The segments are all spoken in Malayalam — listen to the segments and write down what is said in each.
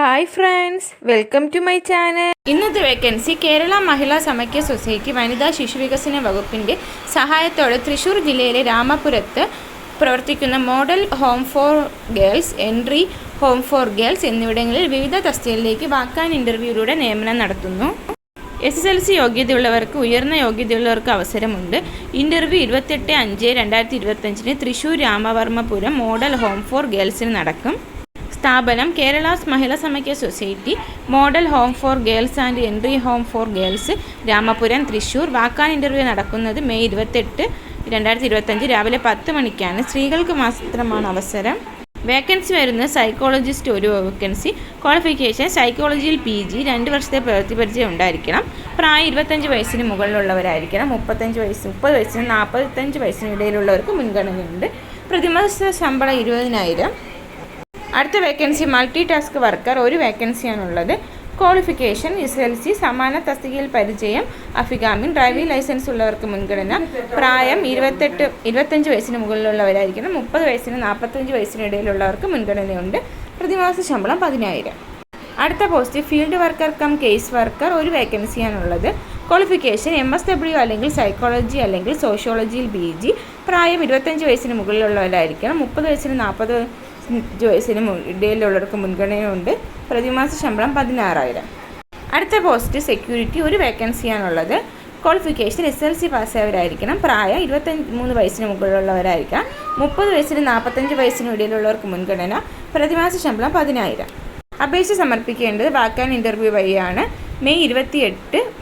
Hi friends welcome to my channel. ഇന്നത്തെ വേക്കൻസി കേരള മഹിളാ സമൈക്യ സൊസൈറ്റി വനിതാ ശിശു വികസന വകുപ്പിന്റെ സഹായത്തോടെ തൃശൂർ ജില്ലയിലെ രാമപുരത്ത് പ്രവർത്തിക്കുന്ന model home for girls entry home for girls എന്നിവിടങ്ങളിൽ വിവിധ തസ്തികളിലേക്ക് വാക്കാൻ ഇന്റർവ്യൂയിലൂടെ നിയമനം നടത്തുന്നു. എസ് എസ് എൽ സി യോഗ്യതയുള്ളവർക്ക് ഉയർന്ന യോഗ്യതയുള്ളവർക്ക് അവസരമുണ്ട്. ഇന്റർവ്യൂ ഇരുപത്തെട്ട് അഞ്ച് രണ്ടായിരത്തി ഇരുപത്തഞ്ചിന് Thrissur Ramavarmapuram model home for ഗേൾസിന് നടക്കും. സ്ഥാപനം Kerala's Mahila Samakhya society model home for girls and entry home for girls Ramapuram Thrissur walk in interview നടക്കുന്നത് മെയ് ഇരുപത്തെട്ട് രണ്ടായിരത്തി ഇരുപത്തഞ്ച് രാവിലെ പത്ത് മണിക്കാണ്. സ്ത്രീകൾക്ക് മാത്രമാണ് അവസരം. വേക്കൻസി വരുന്ന സൈക്കോളജിസ്റ്റ് ഒരു വേക്കൻസി. ക്വാളിഫിക്കേഷൻ സൈക്കോളജിയിൽ പി ജി രണ്ട് വർഷത്തെ പ്രവൃത്തി പരിചയം ഉണ്ടായിരിക്കണം. പ്രായം ഇരുപത്തഞ്ച് വയസ്സിന് മുകളിലുള്ളവരായിരിക്കണം. മുപ്പത്തഞ്ച് വയസ്സ് മുപ്പത് വയസ്സിന് നാൽപ്പത്തഞ്ച് വയസ്സിനിടയിലുള്ളവർക്ക് മുൻഗണനയുണ്ട്. പ്രതിമാസ ശമ്പളം ഇരുപതിനായിരം. അടുത്ത വേക്കൻസി മൾട്ടി ടാസ്ക് വർക്കർ ഒരു വേക്കൻസിയാണുള്ളത് ക്വാളിഫിക്കേഷൻ എസ് എൽ സി സമാന തസ്തികയിൽ പരിചയം അഫിഗാമിൻ ഡ്രൈവിംഗ് ലൈസൻസ് ഉള്ളവർക്ക് മുൻഗണന പ്രായം ഇരുപത്തെട്ട് ഇരുപത്തഞ്ച് വയസ്സിന് മുകളിലുള്ളവരായിരിക്കണം മുപ്പത് വയസ്സിന് നാൽപ്പത്തഞ്ച് വയസ്സിന് ഇടയിലുള്ളവർക്ക് മുൻഗണനയുണ്ട്. പ്രതിമാസ ശമ്പളം പതിനായിരം. അടുത്ത post field worker cum case worker ഒരു വേക്കൻസിയാണുള്ളത് ക്വാളിഫിക്കേഷൻ എം എസ് ഡബ്ല്യു അല്ലെങ്കിൽ സൈക്കോളജി അല്ലെങ്കിൽ സോഷ്യോളജിയിൽ ബി ജി പ്രായം ഇരുപത്തഞ്ച് വയസ്സിന് മുകളിലുള്ളവരായിരിക്കണം മുപ്പത് വയസ്സിന് നാൽപ്പത് മു- ഇടയിലുള്ളവർക്ക് മുൻഗണനയുണ്ട്. പ്രതിമാസ ശമ്പളം പതിനാറായിരം. അടുത്ത പോസ്റ്റ് സെക്യൂരിറ്റി ഒരു വേക്കൻസിയാണുള്ളത് ക്വാളിഫിക്കേഷൻ എസ് എൽ സി പാസ്സായവരായിരിക്കണം. പ്രായം ഇരുപത്തഞ്ച് മൂന്ന് വയസ്സിന് മുകളിലുള്ളവരായിരിക്കാം മുപ്പത് വയസ്സിന് നാൽപ്പത്തഞ്ച് വയസ്സിനും ഇടയിലുള്ളവർക്ക് മുൻഗണന. പ്രതിമാസ ശമ്പളം പതിനായിരം. അപേക്ഷ സമർപ്പിക്കേണ്ടത് വാക്കാൻ ഇന്റർവ്യൂ വഴിയാണ്. മെയ് ഇരുപത്തിയെട്ട്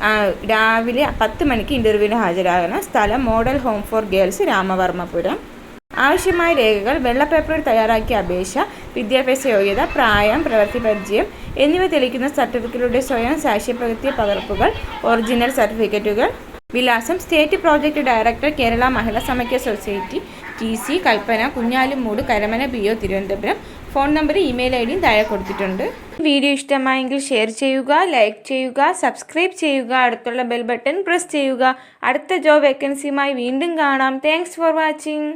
രാവിലെ പത്ത് മണിക്ക് ഇന്റർവ്യൂവിന് ഹാജരാകണം. സ്ഥലം model home for girls Ramavarmapuram. ആവശ്യമായ രേഖകൾ വെള്ള പേപ്പറിൽ തയ്യാറാക്കിയ അപേക്ഷ വിദ്യാഭ്യാസ യോഗ്യത പ്രായം പ്രവൃത്തി പരിചയം എന്നിവ തെളിയിക്കുന്ന സർട്ടിഫിക്കറ്റുകളുടെ സ്വയം സാക്ഷ്യപ്പെടുത്തിയ പകർപ്പുകൾ ഒറിജിനൽ സർട്ടിഫിക്കറ്റുകൾ വിലാസം state project director Kerala Mahila Samakhya society T C Kalpana Kunjalumoodu Karamana P O Thiruvananthapuram. Phone number email I ഡിയും താഴെ കൊടുത്തിട്ടുണ്ട്. വീഡിയോ ഇഷ്ടമായെങ്കിൽ ഷെയർ ചെയ്യുക ലൈക്ക് ചെയ്യുക സബ്സ്ക്രൈബ് ചെയ്യുക അടുത്തുള്ള ബെൽ ബട്ടൺ പ്രസ് ചെയ്യുക. അടുത്ത ജോബ് വേക്കൻസിയുമായി വീണ്ടും കാണാം. Thanks for watching